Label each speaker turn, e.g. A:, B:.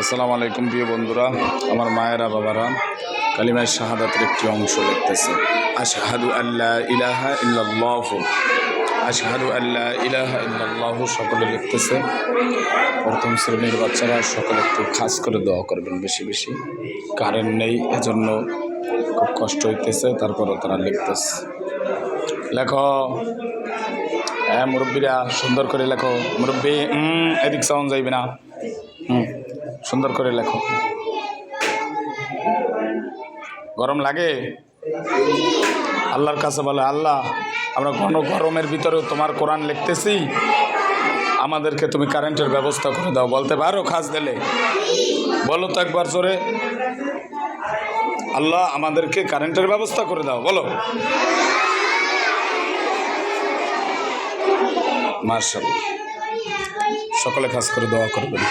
A: আসসালামু আলাইকুম প্রিয় বন্ধুরা, আমার মায়েরা বাবারা, কালিমায় শাহাদাতের একটি অংশ লিখতেছে, আশহাদু আল্লাহ ইলাহা ইল্লাল্লাহ। আশহাদু আল্লাহ ইলাহা ইল্লাল্লাহ সকলে লিখতেছে, প্রথম শ্রেণির বাচ্চারা সকলে একটু খাস করে দোয়া করবেন বেশি বেশি। কারেন্ট নেই, এজন্য খুব কষ্ট হইতেছে, তারপরও তারা লিখতেছে। লেখো। হ্যাঁ মুরব্বীরা, সুন্দর করে লেখো। মুরব্বী এদিক সাউন্ড যাইবে না। হুম। সুন্দর করে লেখো। গরম লাগে? আল্লাহর কাছে বলে, আল্লাহ, আমরা ঘন গরমের ভিতরেও তোমার কোরআন লিখতেছি। আমাদেরকে তুমি কারেন্টের ব্যবস্থা করে দাও, বলতে পারো খাস দিলে। বলো তো একবার জোরে। আল্লাহ, আমাদেরকে কারেন্টের ব্যবস্থা করে দাও, বলো। মার্শাল সকলে খাস করে দোয়া করবেন।